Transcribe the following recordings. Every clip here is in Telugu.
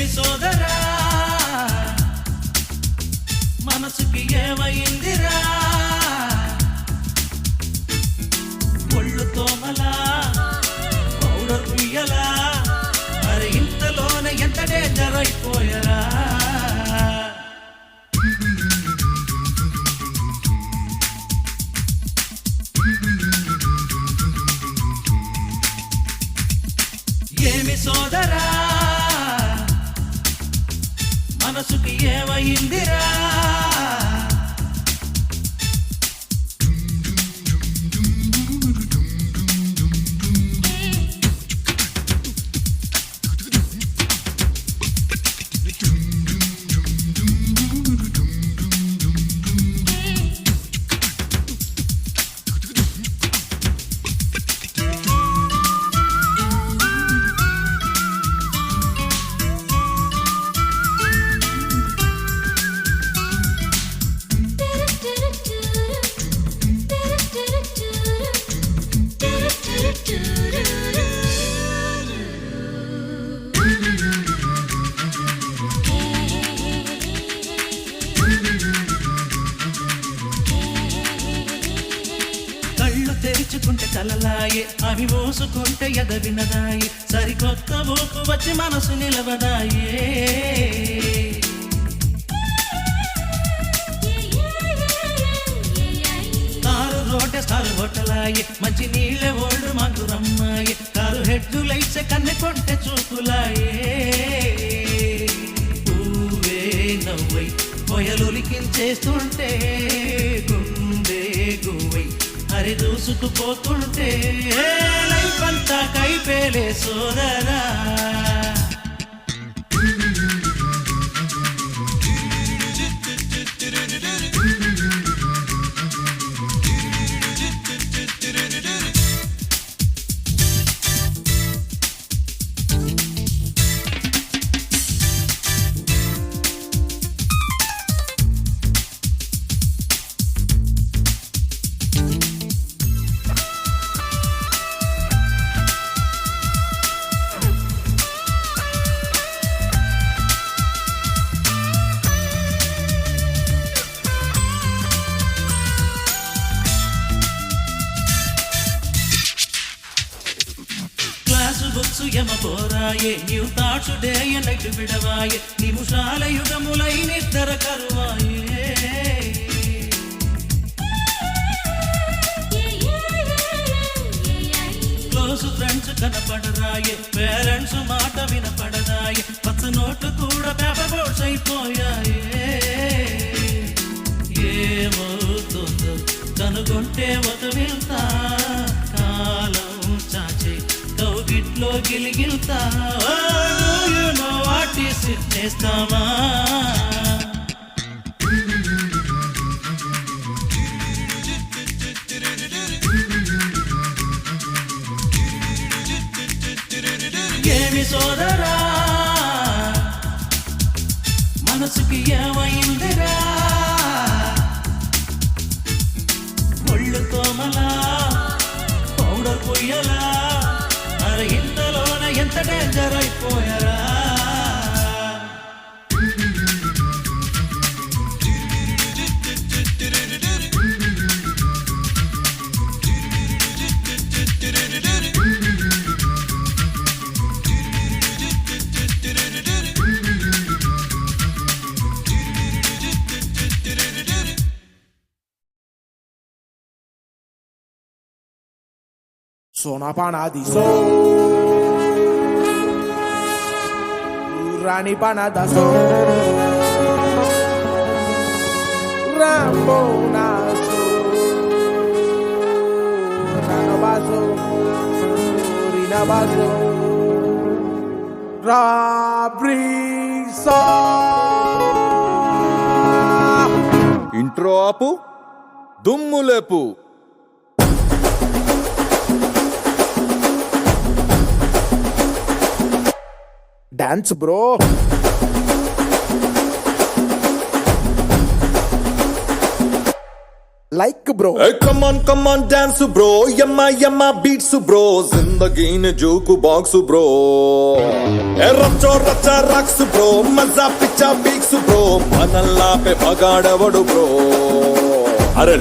ఏమి సోదరా. మనసుకి ఏమైందిరా? ఒళ్ళు తోమలా పౌడర్ పుయ్యలా మరి ఇంతలోనే ఎంత డేంజర్ తెరుచుకుంటే కలలాయే అవి మోసుకుంటే ఎద వినదాయి సరికొత్త ఊపు వచ్చి మనసు నిలవదాయే. స్టారు హోటలాయే మంచి నీళ్ళే ఓల్డ్ మధురమ్మాయి కారు హెడ్డు లైట్సే కన్నె కొంటే చూపులాయే. పువ్వే నవ్వై పొయలులికించేస్తుంటే గుండే గువై హరి దూసుకుపోతుంటే. లైఫ్ అంతా కైపేలే సోదరా. క్లాసు బుక్స్ ఎమపోరాయే నీవు తాట్సు డే నైట్ విడవాయే నిమిషాల యుగములై నిద్ర కరువాయే. క్లోజ్ ఫ్రెండ్స్ కనపడరాయే పేరెంట్స్ మాట వినపడదాయే పచ్చ నోట్లు కూడా పేపర్ బోర్డ్స్ అయిపోయాయే. ఏమవుతుందో కనుగొంటే ఒక వెళ్తా కాలం కౌగిట్లో గిలిగిల్తా వాటి సిద్ధేస్తామా ఏమి సోదరా? మనసుకి ఏమైందిరా? ఒళ్ళు తోమలా పౌడర్ పొయ్యలా? ఎంత డేంజర్ అయిపోయారా Sonapana di so Rani pana da so Ramona so Rana baso Rina baso Rabrisa intro ఆపు దుమ్ము లేపు Dance bro like bro come on come on dance bro యమ్మ యమ్మ బీట్స్ బ్రో జిందగీని జోకు బాక్స్ బ్రో ఏ రచ్చో రచ్చ రాక్స్ బ్రో మజా పిచ్చా బీక్స్ బ్రో మనల్లాపే పగాడవడు బ్రో అరే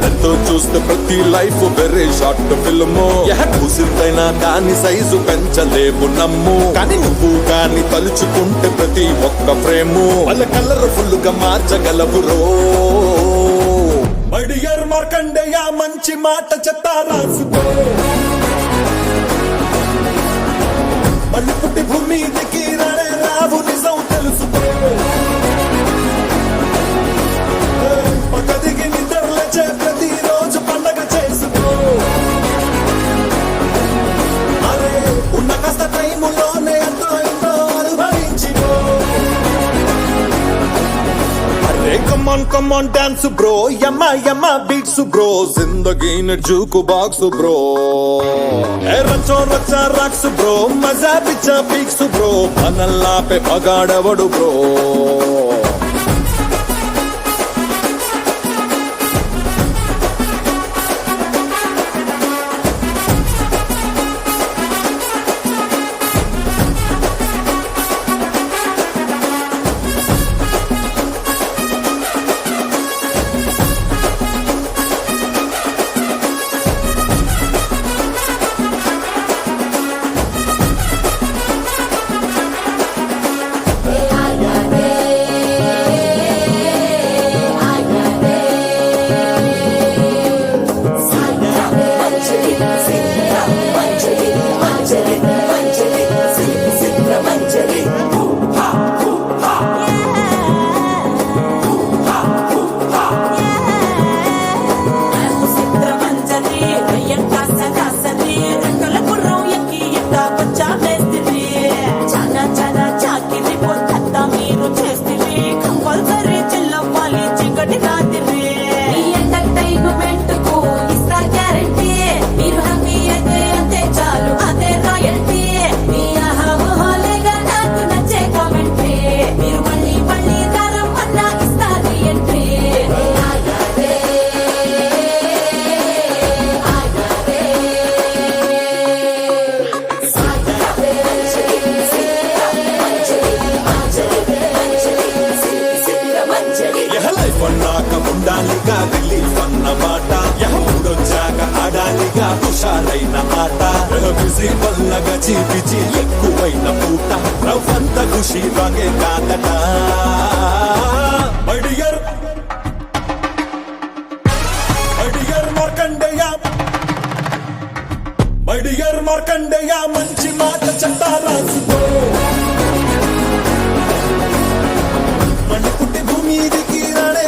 చూస్తే ప్రతి లైఫ్ వెరీ షార్ట్ ఫిల్మ్. కూసిందైనా దాని సైజు పెంచలేము నమ్ము. కానీ నువ్వు కానీ తలుచుకుంటే ప్రతి ఒక్క ఫ్రేము. వాళ్ళ కలర్ ఫుల్గా మార్చగలవు రో. మడియర్ మార్కండేయ మంచి మాట చెత్త రాసుకో పుట్టి భూమి దిగి కాస్త ఎంతో ఎంతో అనుభవించిపో అరే కమాన్ కమాన్ డాన్స్ బ్రో యమ్మ యమ్మ బీట్స్ బ్రో జిందగీని జూకు బాక్స్ బ్రో ఏ రచ్చో రచ్చ రాక్స్ బ్రో మజా పిచ్చ పీక్స్ బ్రో మనల్లాపే పగాడవడు బ్రో ఉండాలిగా రిలీఫ్ అన్నమాట యహ మూడొచ్చాక ఆడాలిగా హుషారైన ఆట. యహ బిజీ వల్లగా చీపిచి ఎక్కువైన పూట. రవ్వంత ఖుషి వాగే కాదట. మడియర్ మడియర్ మార్కండేయ. మడియర్ మార్కండేయ మంచి మాట చెత్త రాసుకో మళ్ళీ భూమి దిగి రాడే